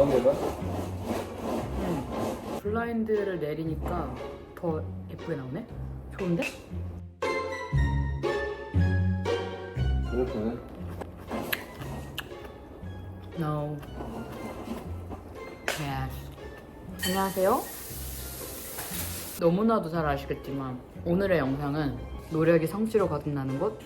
더 내봐. 음. 블라인드를 내리니까 더 예쁘게 나오네? 좋은데? 이렇게는 No. Yes. 안녕하세요. 너무나도 잘 아시겠지만 오늘의 영상은 노력이 성취로 거듭나는 곳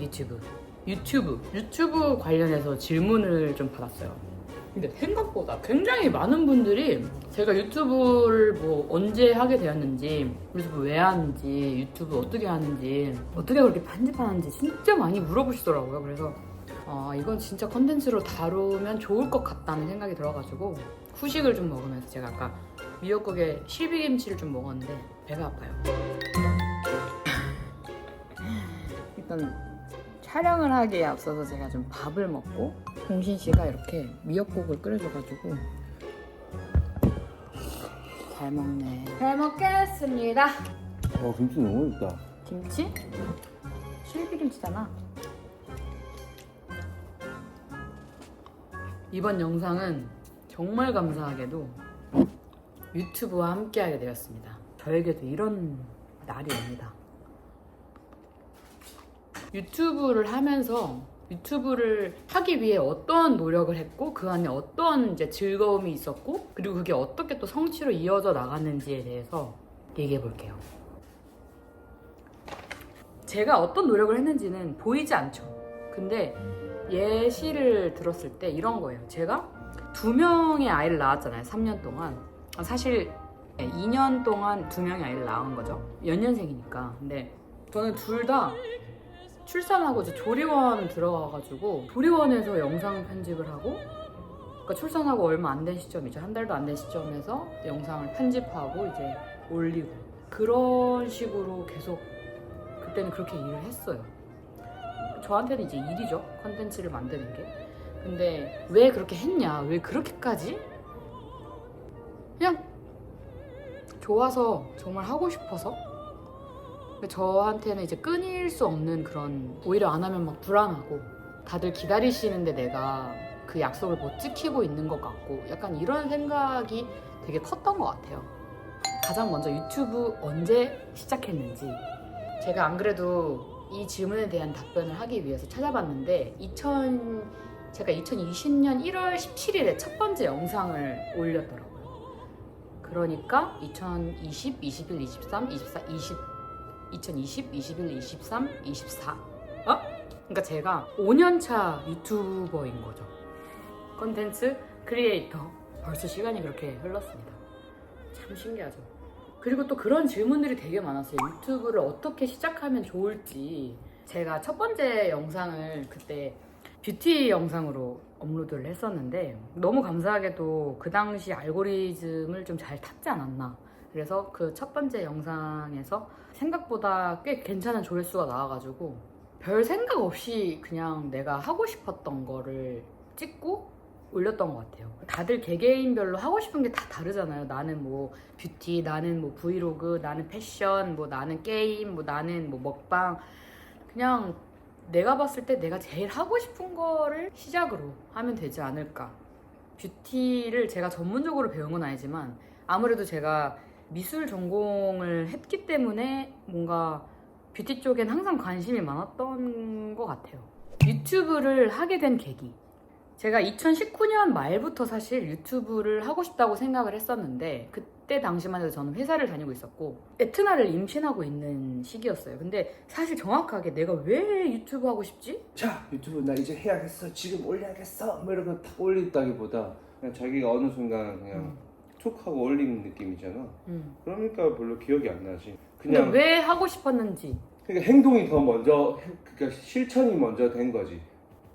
유튜브. 유튜브. 유튜브 관련해서 질문을 좀 받았어요. 근데 생각보다 굉장히 많은 분들이 제가 유튜브를 뭐 언제 하게 되었는지 유튜브 왜 하는지 유튜브 어떻게 하는지 어떻게 그렇게 편집하는지 진짜 많이 물어보시더라고요. 그래서 아 이건 진짜 컨텐츠로 다루면 좋을 것 같다는 생각이 들어가지고 후식을 좀 먹으면서 제가 아까 미역국에 실비김치를 좀 먹었는데 배가 아파요. 일단 촬영을 하기에 앞서서 제가 좀 밥을 먹고 공신 씨가 이렇게 미역국을 끓여줘가지고 잘 먹네. 잘 먹겠습니다. 어 김치 너무 맛있다. 김치? 실비김치잖아. 이번 영상은 정말 감사하게도 유튜브와 함께하게 되었습니다. 저에게도 이런 날이 옵니다. 유튜브를 하면서 유튜브를 하기 위해 어떠한 노력을 했고 그 안에 어떠한 이제 즐거움이 있었고 그리고 그게 어떻게 또 성취로 이어져 나갔는지에 대해서 얘기해 볼게요. 제가 어떤 노력을 했는지는 보이지 않죠. 근데 예시를 들었을 때 이런 거예요. 제가 두 명의 아이를 낳았잖아요. 3년 동안. 아, 사실 2년 동안 두 명의 아이를 낳은 거죠. 연년생이니까. 근데 저는 둘 다 출산하고 이제 조리원 들어가가지고 조리원에서 영상 편집을 하고 그러니까 출산하고 얼마 안 된 시점이죠. 한 달도 안 된 시점에서 영상을 편집하고 이제 올리고 그런 식으로 계속 그때는 그렇게 일을 했어요. 저한테는 이제 일이죠. 컨텐츠를 만드는 게. 근데 왜 그렇게 했냐? 왜 그렇게까지? 그냥 좋아서 정말 하고 싶어서. 저한테는 이제 끊일 수 없는 그런 오히려 안 하면 막 불안하고 다들 기다리시는데 내가 그 약속을 못 지키고 있는 것 같고 약간 이런 생각이 되게 컸던 것 같아요. 가장 먼저 유튜브 언제 시작했는지 제가 안 그래도 이 질문에 대한 답변을 하기 위해서 찾아봤는데 2000 제가 2020년 1월 17일에 첫 번째 영상을 올렸더라고요. 그러니까 2020, 21, 23, 24, 20 2020, 21, 23, 24. 어? 그러니까 제가 5년차 유튜버인 거죠. 컨텐츠 크리에이터. 벌써 시간이 그렇게 흘렀습니다. 참 신기하죠. 그리고 또 그런 질문들이 되게 많았어요. 유튜브를 어떻게 시작하면 좋을지. 제가 첫 번째 영상을 그때 뷰티 영상으로 업로드를 했었는데 너무 감사하게도 그 당시 알고리즘을 좀 잘 탔지 않았나. 그래서 그 첫 번째 영상에서 생각보다 꽤 괜찮은 조회수가 나와가지고 별 생각 없이 그냥 내가 하고 싶었던 거를 찍고 올렸던 것 같아요. 다들 개개인별로 하고 싶은 게 다 다르잖아요. 나는 뭐 뷰티, 나는 뭐 브이로그, 나는 패션, 뭐 나는 게임, 뭐 나는 뭐 먹방. 그냥 내가 봤을 때 내가 제일 하고 싶은 거를 시작으로 하면 되지 않을까. 뷰티를 제가 전문적으로 배운 건 아니지만 아무래도 제가 미술 전공을 했기 때문에 뭔가 뷰티 쪽엔 항상 관심이 많았던 것 같아요. 유튜브를 하게 된 계기. 제가 2019년 말부터 사실 유튜브를 하고 싶다고 생각을 했었는데 그때 당시만 해도 저는 회사를 다니고 있었고 에트나를 임신하고 있는 시기였어요. 근데 사실 정확하게 내가 왜 유튜브 하고 싶지? 자 유튜브 나 이제 해야겠어. 지금 올려야겠어. 뭐 이러고 탁 올린다기보다 그냥 자기가 어느 순간 그냥 음. 툭 하고 올리는 느낌이잖아. 음. 그러니까 별로 기억이 안 나지. 근데 그냥 왜 하고 싶었는지 그러니까 행동이 더 먼저 해- 그러니까 실천이 먼저 된 거지.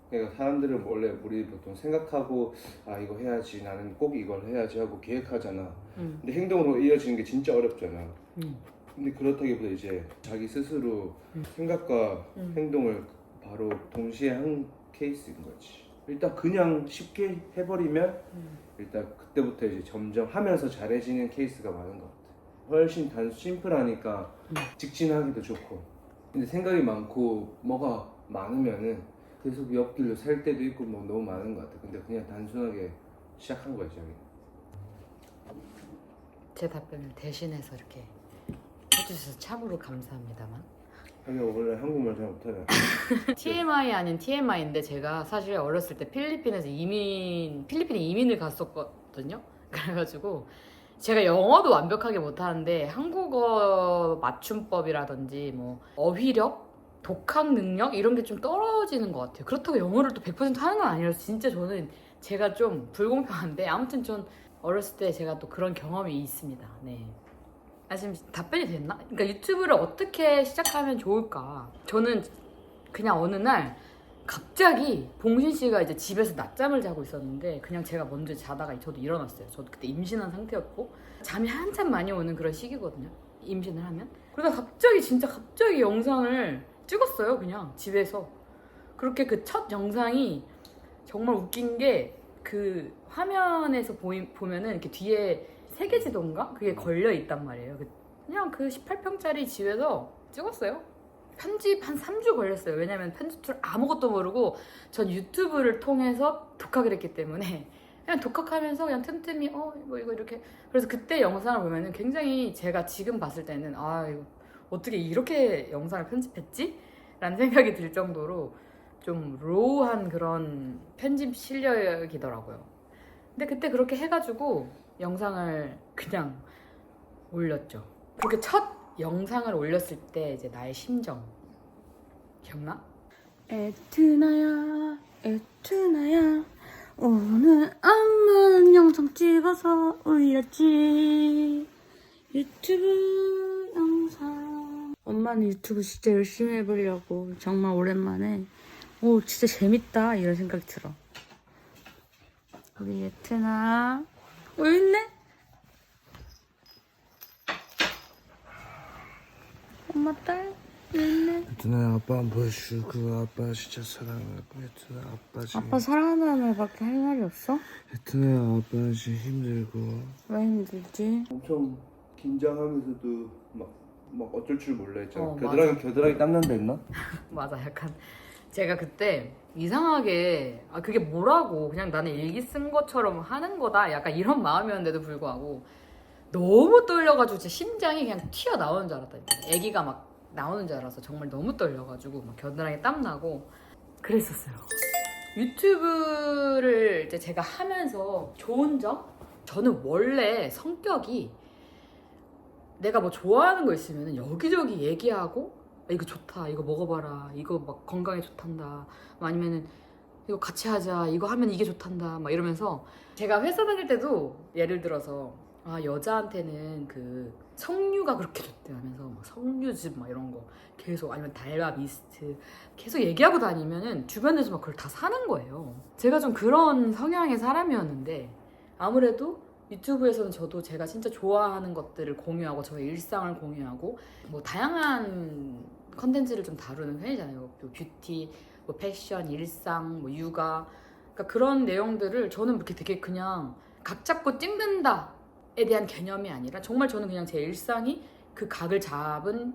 그러니까 사람들은 원래 우리 보통 생각하고 아 이거 해야지 나는 꼭 이걸 해야지 하고 계획하잖아. 음. 근데 행동으로 이어지는 게 진짜 어렵잖아. 음. 근데 그렇다기보다 이제 자기 스스로 음. 생각과 음. 행동을 바로 동시에 한 케이스인 거지. 일단 그냥 쉽게 해버리면 음. 일단 그때부터 이제 점점 하면서 잘해지는 케이스가 많은 것 같아. 훨씬 단 심플하니까 음. 직진하기도 좋고. 근데 생각이 많고 뭐가 많으면은 계속 옆길로 살 때도 있고 뭐 너무 많은 것 같아. 근데 그냥 단순하게 시작한 거지 여기. 제 답변을 대신해서 이렇게 해주셔서 참으로 감사합니다만 형이 원래 한국말 잘 못하네. TMI 아닌 TMI인데 제가 사실 어렸을 때 필리핀에서 이민 필리핀에 이민을 갔었거든요. 그래가지고 제가 영어도 완벽하게 못하는데 한국어 맞춤법이라든지 뭐 어휘력, 독학 능력 이런 게 좀 떨어지는 것 같아요. 그렇다고 영어를 또 100% 하는 건 아니라서 진짜 저는 제가 좀 불공평한데 아무튼 전 어렸을 때 제가 또 그런 경험이 있습니다. 네. 아 지금 답변이 됐나? 그러니까 유튜브를 어떻게 시작하면 좋을까? 저는 그냥 어느 날 갑자기 봉신 씨가 이제 집에서 낮잠을 자고 있었는데 그냥 제가 먼저 자다가 저도 일어났어요. 저도 그때 임신한 상태였고 잠이 한참 많이 오는 그런 시기거든요. 임신을 하면. 그러다 갑자기 진짜 갑자기 영상을 찍었어요. 그냥 집에서. 그렇게 그 첫 영상이 정말 웃긴 게 그 화면에서 보이, 보면은 이렇게 뒤에 세계지도인가? 그게 걸려 있단 말이에요. 그- 그냥 그 18평짜리 집에서 찍었어요. 편집 한 3주 걸렸어요. 왜냐면 편집 툴 아무것도 모르고 전 유튜브를 통해서 독학을 했기 때문에 그냥 독학하면서 그냥 틈틈이 어 이거 이거 이렇게 그래서 그때 영상을 보면은 굉장히 제가 지금 봤을 때는 아 이거 어떻게 이렇게 영상을 편집했지? 라는 생각이 들 정도로 좀 로우한 그런 편집 실력이더라고요. 근데 그때 그렇게 해가지고 영상을 그냥 올렸죠. 그렇게 첫 영상을 올렸을 때 이제 나의 심정. 기억나? 에트나야 에트나야. 오늘 엄마는 영상 찍어서 올렸지. 유튜브 영상. 엄마는 유튜브 진짜 열심히 해보려고 정말 오랜만에. 오 진짜 재밌다. 이런 생각이 들어. 우리 에트나 어 있네 엄마 딸 여기 있네 예트나 아빠 안 보여주고 아빠 진짜 사랑하고 예트나 아빠 지금 아빠 사랑한다는 말밖에 할 말이 없어? 예트나 아빠 지금 힘들고 왜 힘들지? 엄청 긴장하면서도 막, 막 어쩔 줄 몰라 했잖아. 어, 겨드랑이 겨드랑이 땀난다 했나? 맞아 약간 제가 그때 이상하게 아 그게 뭐라고 그냥 나는 일기 쓴 것처럼 하는 거다. 약간 이런 마음이었는데도 불구하고 너무 떨려가지고 제 심장이 그냥 튀어나오는 줄 알았다니까 애기가 막 나오는 줄 알아서 정말 너무 떨려가지고 막 겨드랑이 땀 나고 그랬었어요. 유튜브를 이제 제가 하면서 좋은 점? 저는 원래 성격이 내가 뭐 좋아하는 거 있으면 여기저기 얘기하고 아, 이거 좋다. 이거 먹어봐라. 이거 막 건강에 좋단다. 뭐 아니면은 이거 같이 하자. 이거 하면 이게 좋단다. 막 이러면서 제가 회사 다닐 때도 예를 들어서 아 여자한테는 그 석류가 그렇게 좋대 하면서 막 석류즙 막 이런 거 계속 아니면 달바 미스트 계속 얘기하고 다니면은 주변에서 막 그걸 다 사는 거예요. 제가 좀 그런 성향의 사람이었는데 아무래도 유튜브에서는 저도 제가 진짜 좋아하는 것들을 공유하고 저의 일상을 공유하고 뭐 다양한 컨텐츠를 좀 다루는 편이잖아요. 뭐 뷰티, 뭐 패션, 일상, 뭐 육아. 그러니까 그런 내용들을 저는 이렇게 되게 그냥 각 잡고 찍는다에 대한 개념이 아니라 정말 저는 그냥 제 일상이 그 각을 잡은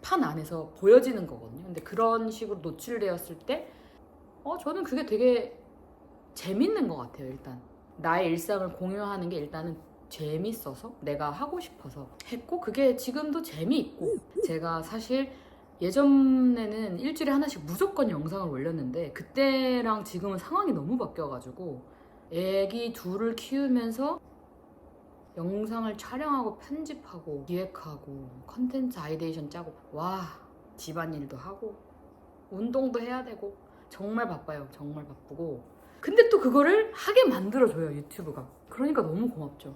판 안에서 보여지는 거거든요. 근데 그런 식으로 노출되었을 때, 어, 저는 그게 되게 재밌는 것 같아요, 일단. 나의 일상을 공유하는 게 일단은 재밌어서 내가 하고 싶어서 했고 그게 지금도 재미있고 제가 사실 예전에는 일주일에 하나씩 무조건 영상을 올렸는데 그때랑 지금은 상황이 너무 바뀌어가지고 애기 둘을 키우면서 영상을 촬영하고 편집하고 기획하고 컨텐츠 아이데이션 짜고 와 집안일도 하고 운동도 해야 되고 정말 바빠요. 정말 바쁘고. 근데 또 그거를 하게 만들어줘요 유튜브가. 그러니까 너무 고맙죠.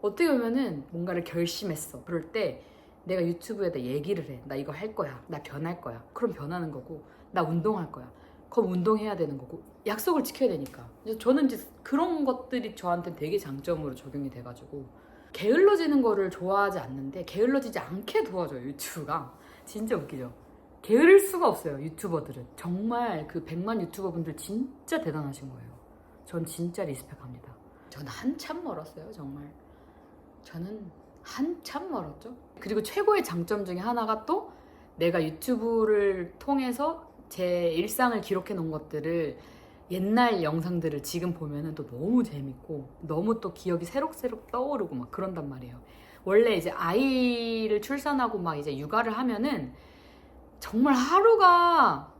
어떻게 보면은 뭔가를 결심했어. 그럴 때 내가 유튜브에다 얘기를 해 나 이거 할 거야. 나 변할 거야. 그럼 변하는 거고 나 운동할 거야. 그럼 운동해야 되는 거고 약속을 지켜야 되니까. 저는 이제 그런 것들이 저한테 되게 장점으로 적용이 돼가지고 게을러지는 거를 좋아하지 않는데 게을러지지 않게 도와줘요 유튜브가. 진짜 웃기죠? 게으를 수가 없어요 유튜버들은. 정말 그 100만 유튜버 분들 진짜 대단하신 거예요. 전 진짜 리스펙합니다. 저는 한참 멀었어요 정말. 저는 한참 멀었죠 그리고 최고의 장점 중에 하나가 또 내가 유튜브를 통해서 제 일상을 기록해 놓은 것들을 옛날 영상들을 지금 보면은 또 너무 재밌고 너무 또 기억이 새록새록 떠오르고 막 그런단 말이에요. 원래 이제 아이를 출산하고 막 이제 육아를 하면은 정말 하루가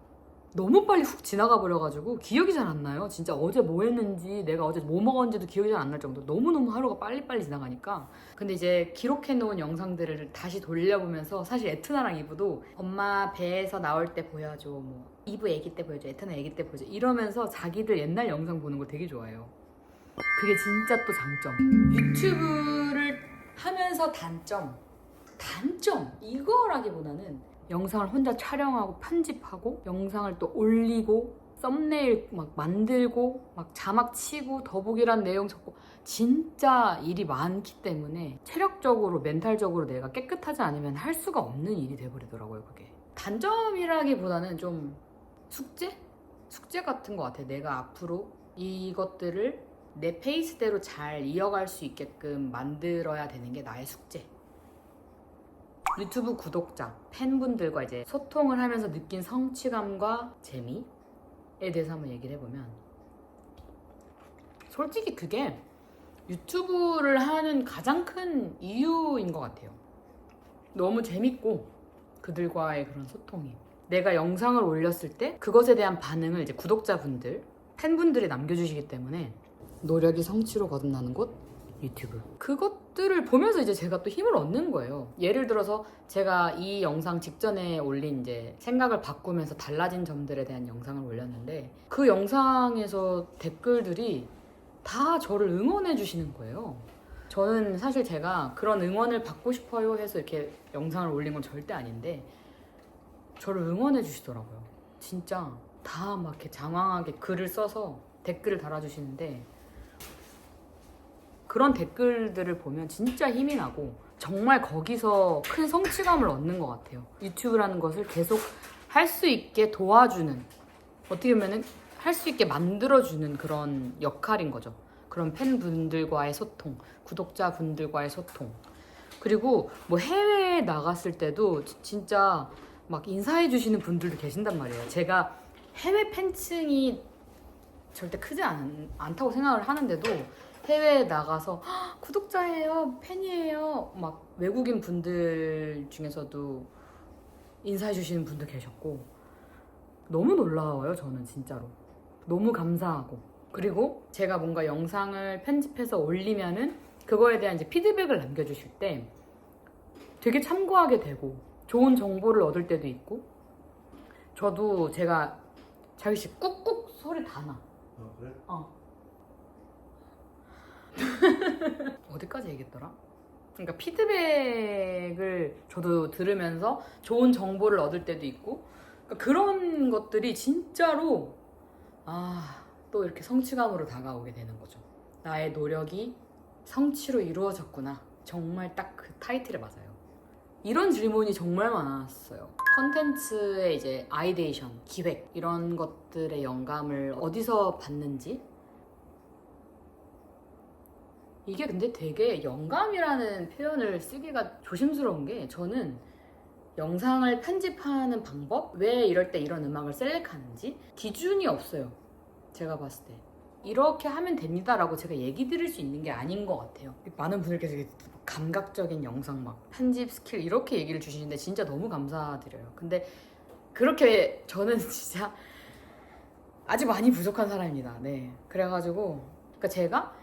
너무 빨리 훅 지나가 버려가지고 기억이 잘 안 나요. 진짜 어제 뭐 했는지 내가 어제 뭐 먹었는지도 기억이 잘 안 날 정도. 너무너무 하루가 빨리빨리 지나가니까. 근데 이제 기록해놓은 영상들을 다시 돌려보면서 사실 에트나랑 이브도 엄마 배에서 나올 때 보여줘. 뭐 이브 애기 때 보여줘. 에트나 애기 때 보여줘. 이러면서 자기들 옛날 영상 보는 거 되게 좋아해요. 그게 진짜 또 장점. 유튜브를 하면서 단점. 단점 이거라기보다는 영상을 혼자 촬영하고 편집하고 영상을 또 올리고 썸네일 막 만들고 막 자막 치고 더보기란 내용 적고 진짜 일이 많기 때문에 체력적으로 멘탈적으로 내가 깨끗하지 않으면 할 수가 없는 일이 돼버리더라고요 그게. 단점이라기보다는 좀 숙제? 숙제 같은 것 같아 내가 앞으로. 이것들을 내 페이스대로 잘 이어갈 수 있게끔 만들어야 되는 게 나의 숙제 유튜브 구독자, 팬분들과 이제 소통을 하면서 느낀 성취감과 재미에 대해서 한번 얘기를 해보면 솔직히 그게 유튜브를 하는 가장 큰 이유인 것 같아요. 너무 재밌고 그들과의 그런 소통이 내가 영상을 올렸을 때 그것에 대한 반응을 이제 구독자분들, 팬분들이 남겨주시기 때문에 노력이 성취로 거듭나는 곳 유튜브. 그것 들을 보면서 이제 제가 또 힘을 얻는 거예요. 예를 들어서 제가 이 영상 직전에 올린 이제 생각을 바꾸면서 달라진 점들에 대한 영상을 올렸는데 그 영상에서 댓글들이 다 저를 응원해 주시는 거예요. 저는 사실 제가 그런 응원을 받고 싶어요 해서 이렇게 영상을 올린 건 절대 아닌데 저를 응원해 주시더라고요. 진짜 다 막 이렇게 장황하게 글을 써서 댓글을 달아주시는데 그런 댓글들을 보면 진짜 힘이 나고 정말 거기서 큰 성취감을 얻는 것 같아요. 유튜브라는 것을 계속 할 수 있게 도와주는 어떻게 보면은 할 수 있게 만들어주는 그런 역할인 거죠. 그런 팬분들과의 소통, 구독자분들과의 소통. 그리고 뭐 해외에 나갔을 때도 지- 진짜 막 인사해 주시는 분들도 계신단 말이에요. 제가 해외 팬층이 절대 크지 않, 않다고 생각을 하는데도 해외에 나가서 "헉, 구독자예요, 팬이에요. 막 외국인 분들 중에서도 인사해 주시는 분도 계셨고 너무 놀라워요, 저는 진짜로. 너무 감사하고. 그리고 제가 뭔가 영상을 편집해서 올리면은 그거에 대한 이제 피드백을 남겨주실 때 되게 참고하게 되고 좋은 정보를 얻을 때도 있고 저도 제가 자기 씨 꾹꾹 소리 다 나. 어, 그래? 어. 어디까지 얘기했더라? 그러니까 피드백을 저도 들으면서 좋은 정보를 얻을 때도 있고 그러니까 그런 것들이 진짜로 아, 또 이렇게 성취감으로 다가오게 되는 거죠. 나의 노력이 성취로 이루어졌구나. 정말 딱 그 타이틀에 맞아요. 이런 질문이 정말 많았어요. 컨텐츠의 이제 아이데이션, 기획 이런 것들의 영감을 어디서 받는지 이게 근데 되게 영감이라는 표현을 쓰기가 조심스러운 게 저는 영상을 편집하는 방법, 왜 이럴 때 이런 음악을 셀렉하는지 기준이 없어요. 제가 봤을 때. 이렇게 하면 됩니다라고 제가 얘기 드릴 수 있는 게 아닌 것 같아요. 많은 분들께서 감각적인 영상 막 편집 스킬 이렇게 얘기를 주시는데 진짜 너무 감사드려요. 근데 그렇게 저는 진짜 아직 많이 부족한 사람입니다. 네. 그래가지고 그러니까 제가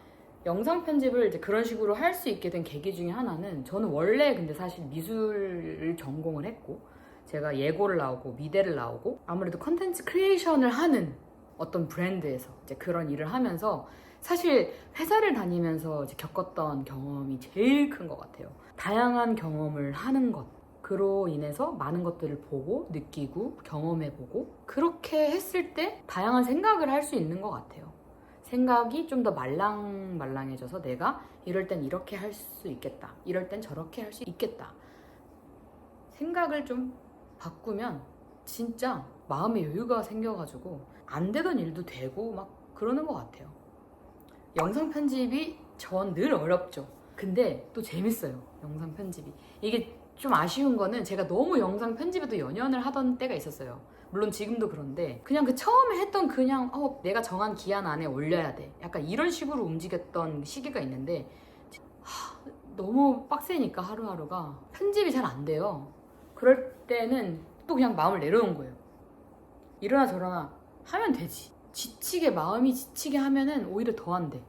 영상 편집을 이제 그런 식으로 할 수 있게 된 계기 중에 하나는 저는 원래 근데 사실 미술을 전공을 했고 제가 예고를 나오고 미대를 나오고 아무래도 컨텐츠 크리에이션을 하는 어떤 브랜드에서 이제 그런 일을 하면서 사실 회사를 다니면서 겪었던 경험이 제일 큰 것 같아요. 다양한 경험을 하는 것. 그로 인해서 많은 것들을 보고 느끼고 경험해보고 그렇게 했을 때 다양한 생각을 할 수 있는 것 같아요. 생각이 좀 더 말랑말랑해져서 내가 이럴 땐 이렇게 할 수 있겠다. 이럴 땐 저렇게 할 수 있겠다. 생각을 좀 바꾸면 진짜 마음의 여유가 생겨가지고 안 되던 일도 되고 막 그러는 것 같아요. 영상 편집이 전 늘 어렵죠. 근데 또 재밌어요. 영상 편집이. 이게 좀 아쉬운 거는 제가 너무 영상 편집에도 연연을 하던 때가 있었어요. 물론 지금도 그런데 그냥 그 처음에 했던 그냥 어 내가 정한 기한 안에 올려야 돼 약간 이런 식으로 움직였던 시기가 있는데 하, 너무 빡세니까 하루하루가 편집이 잘 안 돼요 그럴 때는 또 그냥 마음을 내려놓은 거예요 이러나 저러나 하면 되지 지치게 마음이 지치게 하면은 오히려 더 안 돼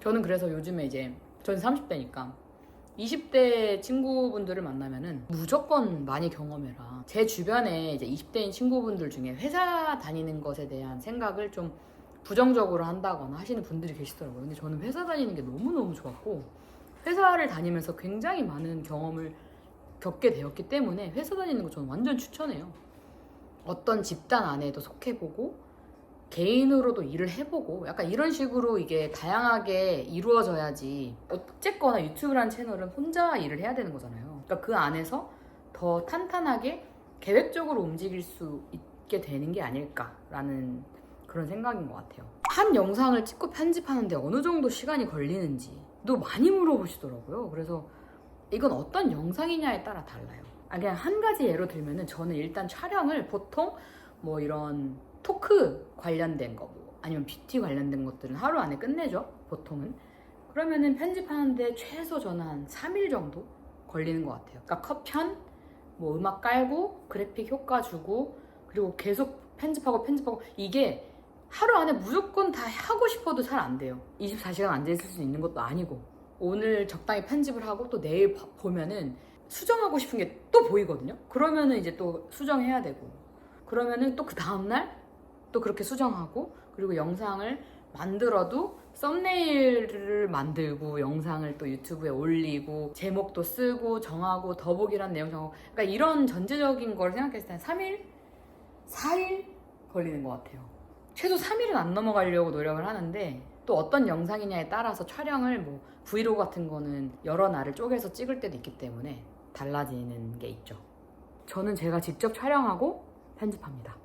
저는 그래서 요즘에 이제 저는 30대니까 20대 친구분들을 만나면은 무조건 많이 경험해라. 제 주변에 이제 20대인 친구분들 중에 회사 다니는 것에 대한 생각을 좀 부정적으로 한다거나 하시는 분들이 계시더라고요. 근데 저는 회사 다니는 게 너무너무 좋았고 회사를 다니면서 굉장히 많은 경험을 겪게 되었기 때문에 회사 다니는 거 저는 완전 추천해요. 어떤 집단 안에도 속해보고 개인으로도 일을 해보고 약간 이런 식으로 이게 다양하게 이루어져야지 어쨌거나 유튜브라는 채널은 혼자 일을 해야 되는 거잖아요. 그러니까 그 안에서 더 탄탄하게 계획적으로 움직일 수 있게 되는 게 아닐까라는 그런 생각인 것 같아요. 한 영상을 찍고 편집하는데 어느 정도 시간이 걸리는지도 많이 물어보시더라고요. 그래서 이건 어떤 영상이냐에 따라 달라요. 아, 그냥 한 가지 예로 들면은 저는 일단 촬영을 보통 뭐 이런 토크 관련된 거, 뭐 아니면 뷰티 관련된 것들은 하루 안에 끝내죠, 보통은. 그러면은 편집하는데 최소 저는 한 3일 정도 걸리는 것 같아요. 그러니까 컷 편, 뭐 음악 깔고, 그래픽 효과 주고, 그리고 계속 편집하고 편집하고, 이게 하루 안에 무조건 다 하고 싶어도 잘 안 돼요. 24시간 앉아있을 수 있는 것도 아니고. 오늘 적당히 편집을 하고 또 내일 봐- 보면은 수정하고 싶은 게 또 보이거든요. 그러면은 이제 또 수정해야 되고. 그러면은 또 그 다음날 또 그렇게 수정하고 그리고 영상을 만들어도 썸네일을 만들고 영상을 또 유튜브에 올리고 제목도 쓰고 정하고 더보기란 내용 정하고 그러니까 이런 전체적인 걸 생각했을 때 3일? 4일 걸리는 것 같아요. 최소 3일은 안 넘어가려고 노력을 하는데 또 어떤 영상이냐에 따라서 촬영을 뭐 브이로그 같은 거는 여러 날을 쪼개서 찍을 때도 있기 때문에 달라지는 게 있죠. 저는 제가 직접 촬영하고 편집합니다.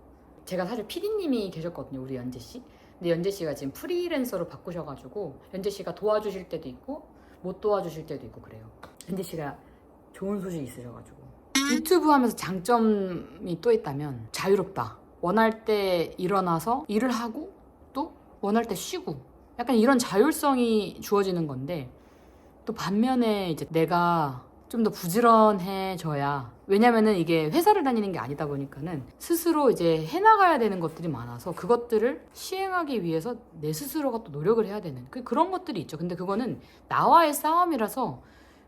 제가 사실 PD님이 계셨거든요, 우리 연재 씨. 근데 연재 씨가 지금 프리랜서로 바꾸셔가지고 연재 씨가 도와주실 때도 있고 못 도와주실 때도 있고 그래요. 연재 씨가 좋은 소식이 있으셔가지고 유튜브 하면서 장점이 또 있다면 자유롭다. 원할 때 일어나서 일을 하고 또 원할 때 쉬고 약간 이런 자율성이 주어지는 건데 또 반면에 이제 내가 좀 더 부지런해져야 왜냐면은 이게 회사를 다니는 게 아니다 보니까는 스스로 이제 해나가야 되는 것들이 많아서 그것들을 시행하기 위해서 내 스스로가 또 노력을 해야 되는 그- 그런 것들이 있죠. 근데 그거는 나와의 싸움이라서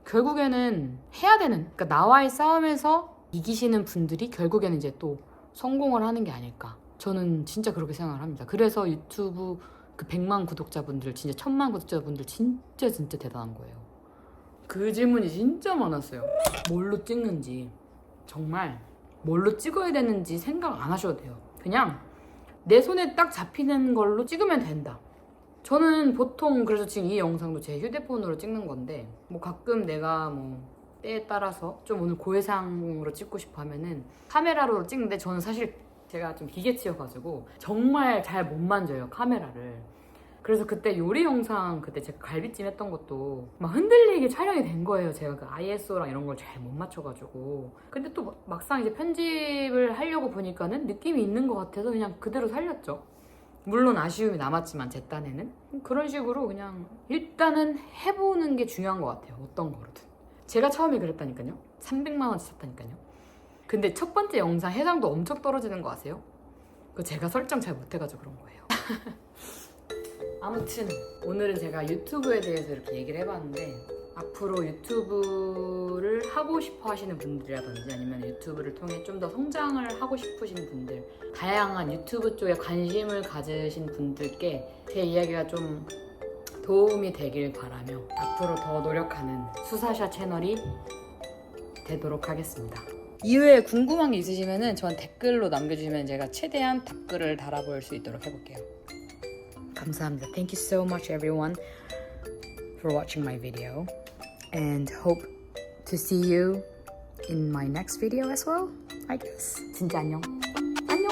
결국에는 해야 되는 그러니까 나와의 싸움에서 이기시는 분들이 결국에는 이제 또 성공을 하는 게 아닐까. 저는 진짜 그렇게 생각을 합니다. 그래서 유튜브 그 100만 구독자분들 진짜 1000만 구독자분들 진짜 진짜 대단한 거예요. 그 질문이 진짜 많았어요. 뭘로 찍는지 정말 뭘로 찍어야 되는지 생각 안 하셔도 돼요. 그냥 내 손에 딱 잡히는 걸로 찍으면 된다. 저는 보통 그래서 지금 이 영상도 제 휴대폰으로 찍는 건데 뭐 가끔 내가 뭐 때에 따라서 좀 오늘 고해상으로 찍고 싶어 하면은 카메라로 찍는데 저는 사실 제가 좀 기계치여가지고 정말 잘 못 만져요 카메라를 그래서 그때 요리 영상 그때 제가 갈비찜 했던 것도 막 흔들리게 촬영이 된 거예요. 제가 그 ISO랑 이런 걸 잘 못 맞춰가지고. 근데 또 막- 막상 이제 편집을 하려고 보니까는 느낌이 있는 것 같아서 그냥 그대로 살렸죠. 물론 아쉬움이 남았지만 제 딴에는. 그런 식으로 그냥 일단은 해보는 게 중요한 것 같아요. 어떤 거로든. 제가 처음에 그랬다니까요. 300만 원치 샀다니까요. 근데 첫 번째 영상 해상도 엄청 떨어지는 거 아세요? 그 제가 설정 잘 못해가지고 그런 거예요 아무튼 오늘은 제가 유튜브에 대해서 이렇게 얘기를 해봤는데 앞으로 유튜브를 하고 싶어 하시는 분들이라든지 아니면 유튜브를 통해 좀 더 성장을 하고 싶으신 분들 다양한 유튜브 쪽에 관심을 가지신 분들께 제 이야기가 좀 도움이 되길 바라며 앞으로 더 노력하는 수사샤 채널이 되도록 하겠습니다. 이외에 궁금한 게 있으시면은 전 댓글로 남겨주시면 제가 최대한 답글을 달아볼 수 있도록 해볼게요. 감사합니다. Thank you so much everyone for watching my video and hope to see you in my next video as well. I guess. 진짜 안녕. 안녕.